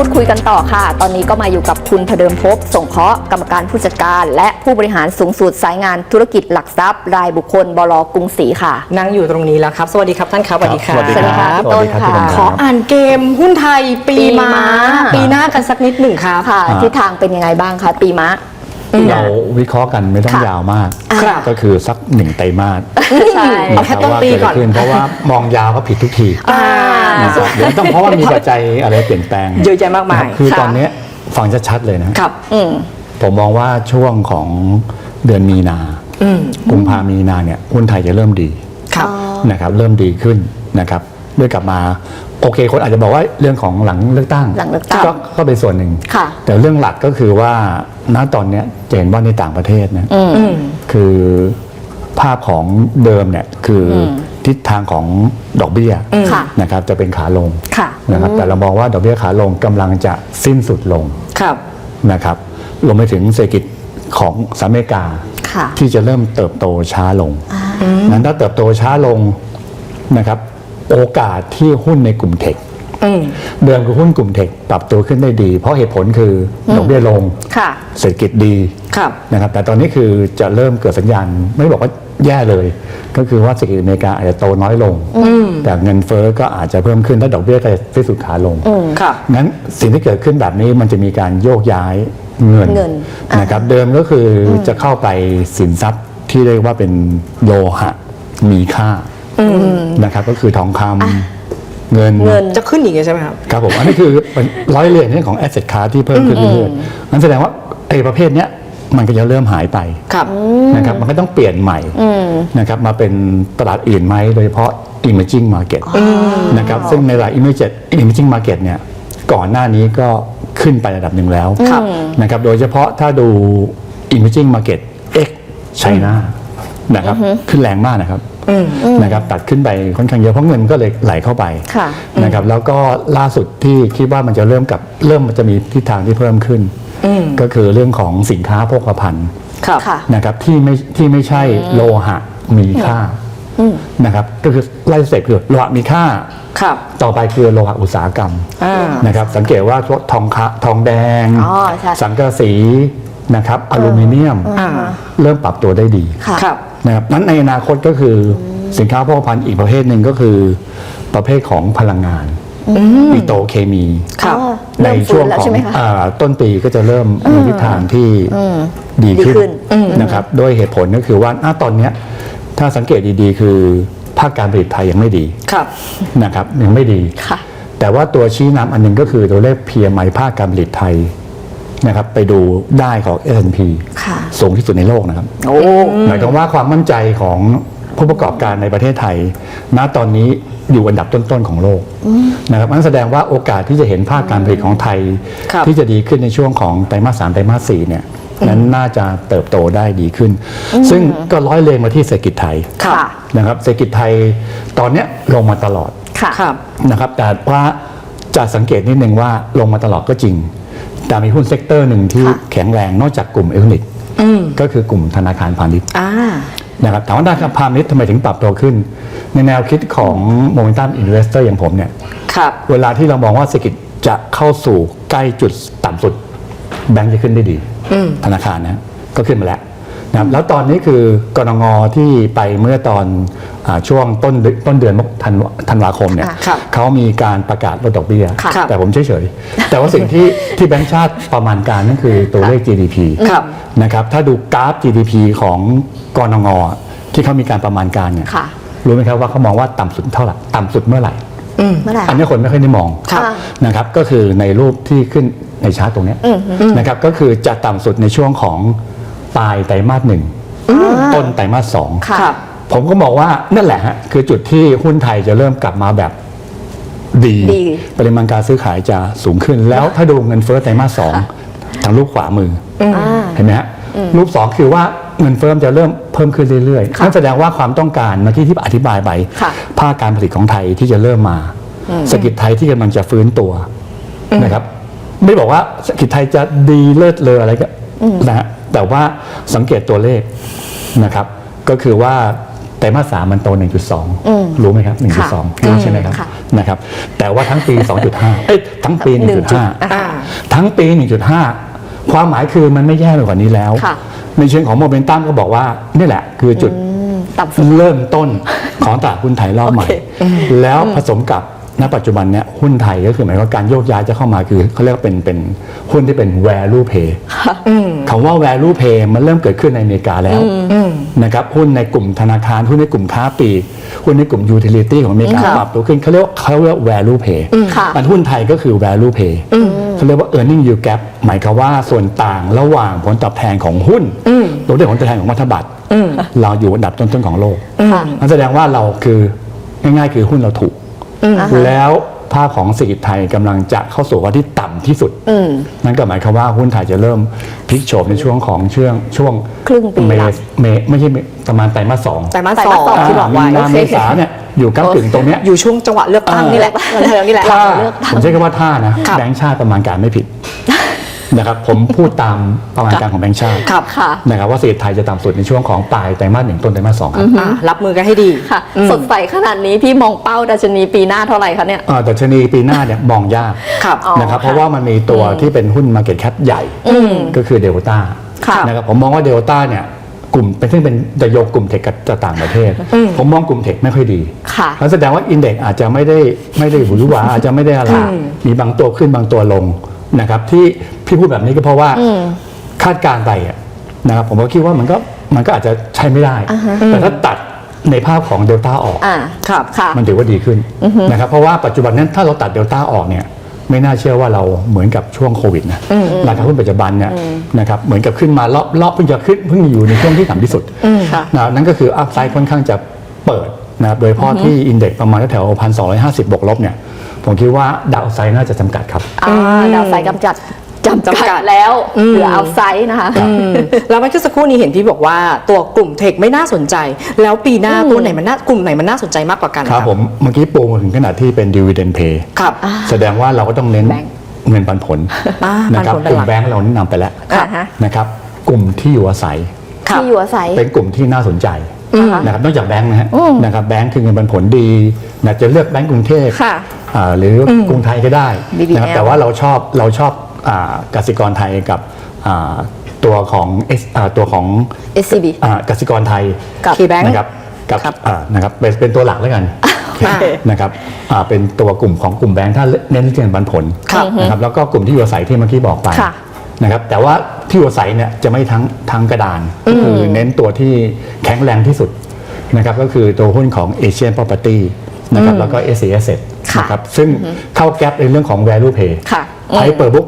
พูดคุยกันต่อค่ะ ตอนนี้ก็มาอยู่กับคุณพเดิมภพสงเคราะห์กรรมการผู้จัดการ และผู้บริหารสูงสุดสายงานธุรกิจหลักทรัพย์ รายบุคคลบลกรุงศรีค่ะ นั่งอยู่ตรงนี้แล้วครับ สวัสดีครับท่านครับสวัสดีครับสวัสดีครับสวัสดีค่ะสวัสดีครับพี่ต้นขออ่านเกมหุ้นไทยปีปีม้าม้าปีหน้ากันสักนิดหนึ่งครับค่ะอ่าทิศทางเป็นยังไงบ้างคะปีมะ เราวิเคราะห์กันไม่ต้องค่ะยาวมาก ครับก็คือสักหนึ่งไตรมาสใช่เอาแค่ต้นปีก่อนว่าเดอะไรขึ้เพราะว่ามองยาวก็ผิดทุกทีอ่า นะครับเดี๋ยวต้องเพราะว่ามีปัจจัยอะไรเปลี่ยนแปลงเยอะแยะมากมาย นะครับคือค่ะ ตอนเนี้ยฟังชัดๆเลยนะ ครับ อืม ผมมองว่าช่วงของเดือนมีนาอืม กุมภามีนาเนี่ยหุ้นไทยจะเริ่มดีครับ นะครับเริ่มดีขึ้นนะครับด้วยกลับมา โอเคคนอาจจะบอกว่าเรื่องของหลังเลือกตั้งหลังเลือกตั้งก็ก็เป็นส่วนหนึ่ง ค่ะ แต่เรื่องหลักก็คือว่าณตอนเนี้ยจะเห็นว่าในต่างประเทศนะอืมอืมคือภาพของเดิมเนี่ยคืออทิศทางของดอกเบี้ยค่ะนะครับจะเป็นขาลงค่ะนะครับแต่เรามองว่าดอกเบี้ยขาลงกำลังจะสิ้นสุดลงครับ นะครับรวมไปถึงเศรษฐกิจของสหรัฐอเมริกา ค่ะ ที่จะเริ่มเติบโตช้าลง นั้นถ้าเติบโตช้าลงนะครับ โอกาสที่หุ้นในกลุ่มเทคอืมเดิมคือหุ้นกลุ่มเทคปรับตัวขึ้นได้ดี เพราะเหตุผลคือดอกเบี้ยลงค่ะเศรษฐกิจดีครับนะครับ แต่ตอนนี้คือจะเริ่มเกิดสัญญาณ ไม่บอกว่าแย่เลย ก็คือว่าเศรษฐกิจอเมริกาอาจจะโตน้อยลง แต่เงินเฟ้อก็อาจจะเพิ่มขึ้นและดอกเบี้ยก็จะสิ้นสุดขาลงครับงั้นสิ่งที่เกิดขึ้นแบบนี้มันจะมีการโยกย้ายเงินเงินอ่านนะครับ เดิมก็คืออจะเข้าไปสินทรัพย์ที่เรียกว่าเป็นโลหะมีค่า นะครับก็คือทองคำเงินเงินจะขึ้นอีกใช่ไหมครับครับผมอันนี้คือเป็นร้อยเรียงเรื่องของ asset class ที่เพิ่มขึ้นเรื่อยๆนั่นแสดงว่าไอ้ประเภทเนี้ยมันก็จะเริ่มหายไปครับนะครับมันก็ต้องเปลี่ยนใหม่นะครับมาเป็นตลาดอื่นไหมโดยเฉพาะ emerging market นะครับซึ่งในตลาด emerging emerging market เนี่ยก่อนหน้านี้ก็ขึ้นไประดับหนึ่งแล้วครับนะครับโดยเฉพาะถ้าดู emerging market X China นะครับขึ้นแรงมากนะครับ นะครับตัดขึ้นไปค่อนข้างเยอะเพราะเงินก็เลยไหลเข้าไปค่ะนะครับแล้วก็ล่าสุดที่คิดว่ามันจะเริ่มกับเริ่มมันจะมีทิศทางที่เพิ่มขึ้น ก็คือเรื่องของสินค้าโภคภัณฑ์ครับค่ะนะครับที่ไม่ที่ไม่ใช่โลหะมีค่านะครับก็คือไล่สเต็ปคือโลหะมีค่าครับต่อไปคือโลหะอุตสาหกรรมอ่านะครับสังเกตว่าพวกทองคะทองแดงอ๋อใช่สังกะสี นะครับอลูมิเนียมอ่าเริ่มปรับตัวได้ดีค่ะครับนะครับนั้นในอนาคตก็คืออสินค้าโภคภัณฑ์อีกประเภทหนึ่งก็คือประเภทของพลังงานปิโตรเคมีครับอ๋อในเริ่มช่ฟื้วนงแล้วของใช่ไหมคะอ่าต้นปีก็จะเริ่มมีทิศทางที่ดีดีขึ้ขึ้นนนะครับโดยเหตุผลก็คือว่าณตอนเนี้ยถ้าสังเกตดีๆ คือภาคการผลิตไทยยังไม่ดีครับนะครับยังไม่ดีค่ะแต่ว่าตัวชี้นำอันหนึงก็คือตัวเลข PMI ภาคการผลิตไทย นะครับไปดูได้ของ S&P ค่ะสูงที่สุดในโลกนะครับโอ้หมายความว่าความมั่นใจของผู้ประกอบการในประเทศไทย ณตอนนี้อยู่อันดับต้นๆของโลกนะครับนั่นแสดงว่าโอกาสที่จะเห็นภาคการผลิตของไทยครับที่จะดีขึ้นในช่วงของไตรมาสสามไตรมาสสี่เนี่ยนั้นน่าจะเติบโตได้ดีขึ้น ซึ่งก็ร้อยเรียงมาที่เศรษฐกิจไทยครับค่ะนะครับเศรษฐกิจไทยตอนเนี้ยลงมาตลอดค่ะครับนะครับแต่ว่าจะสังเกตนิดนึงว่าลงมาตลอดก็จริง แต่มีหุ้นเซกเตอร์หนึ่งที่ค่ะแข็งแรงนอกจากกลุ่มเอลนิกก็คือกลุ่มธนาคารพาณิชย์อ่านะครับถามว่าธนาคารพาณิชย์ทำไมถึงปรับตัวขึ้น ในแนวคิดของโมเมนตัมอินเวสเตอร์อย่างผมเนี่ยครับเวลาที่เรามองว่าเศรษฐกิจจะเข้าสู่ใกล้จุดต่ำสุด แบงก์จะขึ้นได้ดี ธนาคารนะก็ขึ้นมาแล้ว นะครับแล้วตอนนี้คือกรงงที่ไปเมื่อตอนอาช่วงต้นเดือนต้นเดือนมกธันวาธันวาคมเนี่ยอ่าครับเขามีการประกาศลดดอกเบี้ย ค่ะ แต่ผมเฉยๆ แต่ว่าสิ่งที่ที่แบงก์ชาติประมาณการนั่นคือตัวเลข GDP ครับ นะครับถ้าดูกราฟ GDP ของกรงงที่เขามีการประมาณการเนี่ยค่ะ รู้ไหมครับว่าเขามองว่าต่ำสุดเท่าไหร่ต่ำสุดเมื่อไหร่เมื่อไหร่ อันนี้คนไม่ค่อยได้มองครับอ่านะครับก็คือในรูปที่ขึ้นในชาร์ตตรงเนี้ยนะครับก็คือจะต่ำสุดในช่วงของ ปลายไตรมาสหนึ่งต้นไตรมาสสองค่ะครับผมก็บอกว่านั่นแหละฮะคือจุดที่หุ้นไทยจะเริ่มกลับมาแบบดีดีปริมาณการซื้อขายจะสูงขึ้น แล้วถ้าดูเงินเฟ้อไตรมาสสองทางรูปขวามือออ่าเห็นไหมฮะรูปสองคือว่าเงินเฟ้อมจะเริ่มเพิ่มขึ้นเรื่อยๆค่ะนั่นแสดงว่าความต้องการเมื่อกี้ที่อธิบายไปค่ะภาคการผลิตของไทยที่จะเริ่มมาเศรษฐกิจไทยที่กำลังจะฟื้นตัวนะครับ ไม่บอกว่าเศรษฐกิจไทยจะดีเลิศเลออะไรก็ นะฮะแต่ว่าสังเกตตัวเลขนะครับ ก็คือว่าไตแต่มาสสามมันโต 1.2 รู้ไหมครับค่ะ1.2รู้ใช่ไหมครับค่ะนะครับ แต่ว่าทั้งปี 2.5 เอ้ยทั้งปีหนึ่งจุดอ่า1.5 ทั้งปี 1.5 ความหมายคือมันไม่แย่ไปกว่านี้แล้วค่ะในเชิงของโมเมนตัมก็บอกว่านี่แหละคือจุดต่ำสุดเริ่มต้นของตลาดหุ้นไทยรอบใหม่โอเคแล้วผสมกับ ณปัจจุบันเนี้ยหุ้นไทยก็คือหมายความว่าการโยกย้ายจะเข้ามาคือเขาเรียกว่าเป็นเป็นหุ้นที่เป็น value pay คำว่า value pay มันเริ่มเกิดขึ้นในอเมริกาแล้วนะครับหุ้นในกลุ่มธนาคารหุ้นในกลุ่มค้าปลีกหุ้นในกลุ่ม utility ของอเมริกาค่ะปรับตัวขึ้นเขาเรียกว่าเขาเรียกว่า value pay ค่ะอันหุ้นไทยก็คือ value pay เขาเรียกว่า earning yield gap หมายความว่าส่วนต่างระหว่างผลตอบแทนของหุ้นโดยเฉพาะผลตอบแทนของพันธบัตรเราอยู่อันดับต้นๆของโลกค่ะนั่นแสดงว่าเราคือง่ายๆคือหุ้นเราถูกอ่าฮะ แล้วภาพของเศรษฐกิจไทยกำลังจะเข้าสู่วันที่ต่ำที่สุดอืมนั่นก็หมายความว่าหุ้นไทยจะเริ่มพลิกโฉมในช่วงของช่วงช่วงครึ่งปีเมหลัง ษเมษไม่ใช่เมษประมาณไตรมาสสองแต่มาสไตรสอมาสสองงที่บอกไว้มีนาเมษาเนี่ยอยู่ก้ากึ่งตรงเนี้ย อยู่ช่วงจังหวะเลือกตั้งนี่แหละเออนี่แหละ ถ้าเลือกตั้งผมใช้คำว่าท่านะครับแบงค์ชาติประมาณการไม่ผิด นะครับผมพูดตามประมาณการของแบงค์ชาติครับค่ะ นะครับว่าเศรษฐกิจไทยจะต่ำสุดในช่วงของปลายไตรมาสหนึ่งต้นไตรมาสสองครับอะรับมือกันให้ดีค่ะสดใสขนาดนี้พี่มองเป้าดัชนีปีหน้าเท่าไหร่คะเนี่ย เอ่อดัชนีปีหน้าเนี่ยมองยากครับ อ๋อนะครับค่ะเพราะว่ามันมีตัวที่เป็นหุ้น Market Cap ใหญ่ก็คือเดลต้าค่ะ นะครับผมมองว่าเดลต้าเนี่ยกลุ่มเป็นซึ่งเป็นจะโยงกลุ่มเทคกับต่างประเทศ ผมมองกลุ่มเทคไม่ค่อยดี ค่ะนั่นแสดงว่าอินเด็กอาจจะไม่ได้ไม่ได้หวือหวาอาจจะไม่ได้อะไรมีบางตัวขึ้นบางตัวลง นะครับที่พี่พูดแบบนี้ก็เพราะว่าคาดการณ์ไปอะนะครับผมก็คิดว่ามันก็มันก็อาจจะใช้ไม่ได้ แต่ถ้าตัดในภาพของเดลต้าออกอ่าครับค่ะมันถือว่าดีขึ้นนะครับเพราะว่าปัจจุบันนั้นถ้าเราตัดเดลต้าออกเนี่ยไม่น่าเชื่อว่าเราเหมือนกับช่วงโควิดนะราคาหุ้นปัจจุบันเนี่ยนะครับเหมือนกับขึ้นมารอบรอบเพิ่งจะขึ้นเพิ่งอยู่ในช่วงที่ต่ำที่สุดค่ะนะนั่นก็คืออัพไซด์ค่อนข้างจะเปิดนะครับโดยเฉพาะที่อินเด็กซ์ประมาณแถวพันสองร้อยห้าสิบบวกลบเนี่ย ผมคิดว่าดาวไซด์น่าจะจำกัดครับ อ่าดาวไซด์กำจัดจำจำกักัดดแล้วเหลือเอาไซด์นะคะ อืมแล้วเมื่อสักครู่นี้เห็นพี่บอกว่าตัวกลุ่มเทคไม่น่าสนใจ แล้วปีหน้าตัวไหนมันน่ากลุ่มไหนมันน่าสนใจมากกว่ากันครับผมเมื่อกี้ปูมาถึงขนาดที่เป็น dividend pay ครับ แสดงว่าเราก็ต้องเน้นแบงค์เงินปันผลอ่านะครับปันผลเป็นกลุ่หลัมก แบงค์เราแนะนำไปแล้วอ่าฮะ นะครับกลุ่มที่อยู่อาศัย ครับ ที่อยู่อาศัย เป็นกลุ่มที่น่าสนใจอืม นะครับนอกจากแบงค์นะฮะนะครับแบงค์คือเงินปันผลดีนะจะเลือกแบงค์กรุงเทพค่ะอ่า หรือกรุงไทยก็ได้ BBL นะครับแต่ว่าเราชอบเราชอบอ่ากสิกรไทยกับอ่าตัวของ S อ่าตัวของ SCB อ่ากสิกรไทยกับ KBank นะครับกับครับอ่านะครับเป็นเป็นตัวหลักแล้วกันอ่านะครับอ่าเป็นตัวกลุ่มของกลุ่มแบงค์ถ้าเน้นเรื่องปันผลครับนะครับแล้วก็กลุ่มที่อยู่อาศัยที่เมื่อกี้บอกไปค่ะนะครับแต่ว่าที่อยู่อาศัยเนี่ยจะไม่ทั้งทั้งกระดานก็คือเน้นตัวที่แข็งแรงที่สุดนะครับก็คือตัวหุ้นของ Asian Property นะครับแล้วก็ s a Asset ค่ะนะครับซึ่งเข้าแก๊ปในเรื่องของ value pay ค่ะไพ่เปิดบุ๊ก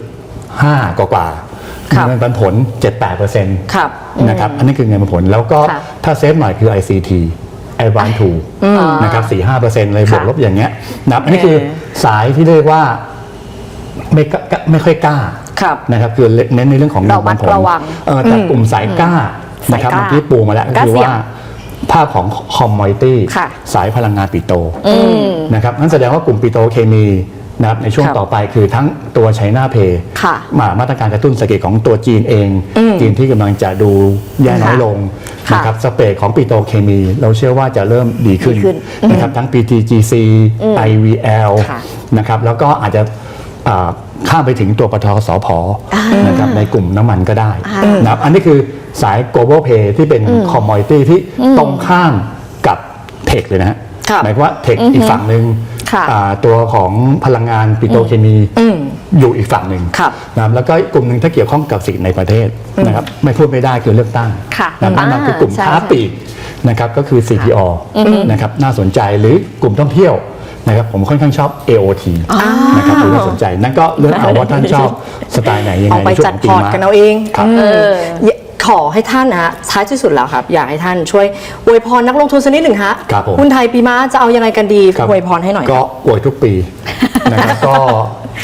0.5 กว่ากว่าๆครับเงินปันผล 7-8%ครับนะครับอันนี้คือเงินปันผล แล้วก็ค่ะถ้าเซฟหน่อยคือ ICT i b a n 2นะครับ4-5%เลยบวกค่ะลบอย่างเงี้ยนะครับอันนี้คือสายที่เรียกว่าไม่กล้าไม่ค่อยกล้าครับนะครับคือเน้นในเรื่องของเงินระมัปัดนผลระวังเออแต่กลุ่มสายกล้านะครับสายกล้าเมื่อกี้ปูมาแล้วก็กล้าคือเสี่ยงว่า ภาพของคอมมอยตี้ค่ะสายพลังงานปิโตรนะครับนั่นแสดงว่ากลุ่มปิโตรเคมีนะครับในช่วงครับต่อไปคือทั้งตัวไชน่าเพย์ค่ะมามาตรการกระตุ้นเศรษฐกิจของตัวจีนเองจีนที่กำลังจะดูแย่น้อยลงค่ะนะครับสเปรดของปิโตรเคมี เราเชื่อว่าจะเริ่มดีขึ้นดีขึ้นนะครับทั้ง PTGC IVL ค่ะ นะครับแล้วก็อาจจะอ่า ข้ามไปถึงตัวปทสพนะครับในกลุ่มน้ำมันก็ได้นะครับอันนี้คือสาย global pay ที่เป็น commodity ที่ตรงข้ามกับเทคเลยนะฮะครับหมายความว่าเทคอีกฝั่งหนึ่งค่ะอ่าตัวของพลังงานปิโตรเคมีอยู่อีกฝั่งหนึ่งครับนะครับแล้วก็กลุ่มหนึ่งถ้าเกี่ยวข้องกับสิ่งในประเทศนะครับไม่พูดไม่ได้คือเลือกตั้งค่ะนะครับอ่านั่นคือกลุ่มใช่ค้าปลีกนะครับก็คือ CPO นะครับน่าสนใจหรือกลุ่มท่องเที่ยว นะครับผมค่อนข้างชอบ AOT นะครับดูน่าสนใจ นั่นก็เลือกเอาว่าท่านชอบสไตล์ไหนยังอไงอกไปในช่วงจัดของปีพอร์ตม้า กันเอาเองครับ เออขอให้ท่านนะฮะท้ายที่สุดแล้วครับ อยากให้ท่านช่วยอวยพรนักลงทุนสักนิดหนึ่งฮะครับผม หุ้นไทยปีม้าจะเอายังไงกันดีครับอวยพรให้หน่อย ก็อวยทุกปีนะครับ ก็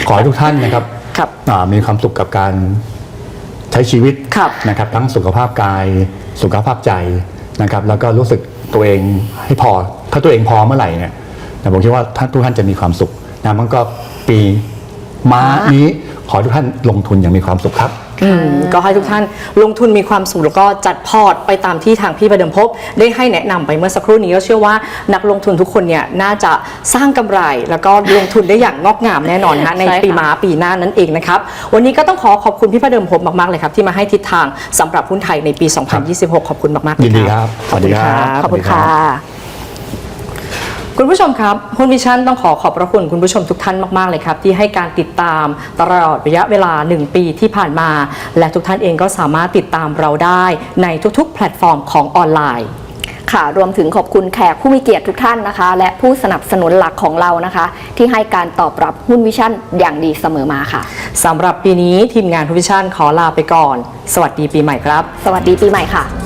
ขอให้ทุกท่านนะครับครับอ่ามีความสุขกับการใช้ชีวิตครับนะครับ ทั้งสุขภาพกาย สุขภาพใจนะครับ แล้วก็รู้สึกตัวเองให้พอ ถ้าตัวเองพอเมื่อไหร่เนี่ย นะผมคิดว่าท่านทุกท่านจะมีความสุขนะมันก็ปีม้านี้ขอให้ทุกท่านลงทุนอย่างมีความสุขครับ อืมก็ให้ทุกท่านลงทุนมีความสุขแล้วก็จัดพอร์ตไปตามที่ทางพี่ประเดิมพบ ได้ให้แนะนำไปเมื่อสักครู่นี้ก็เชื่อว่านักลงทุนทุกคนเนี่ยน่าจะสร้างกำไร แล้วก็ลงทุนได้อย่างงอกงามแน่นอนนะคะในใช่ค่ะปีม้าปีหน้านั่นเองนะครับ วันนี้ก็ต้องขอขอบคุณพี่ประเดิมพบมากๆเลยครับ ที่มาให้ทิศทางสำหรับหุ้นไทยในปี 2026 ขอบคุณมากๆเลยยินดีคครัรับบสวัสดีครับ ขอบคุณค่ะ คุณผู้ชมครับหุ้นวิชั่นต้องขอขอบพระคุณคุณผู้ชมทุกท่านมาก ๆ เลยครับ ที่ให้การติดตามตลอดระยะเวลา 1 ปีที่ผ่านมา และทุกท่านเองก็สามารถติดตามเราได้ในทุก ๆ แพลตฟอร์มของออนไลน์ค่ะรวมถึงขอบคุณแขกผู้มีเกียรติทุกท่านนะคะ และผู้สนับสนุนหลักของเรานะคะ ที่ให้การตอบรับหุ้นวิชั่นอย่างดีเสมอมาค่ะสำหรับปีนี้ทีมงานหุ้นวิชั่นขอลาไปก่อน สวัสดีปีใหม่ครับ สวัสดีปีใหม่ค่ะสวัสดีครับ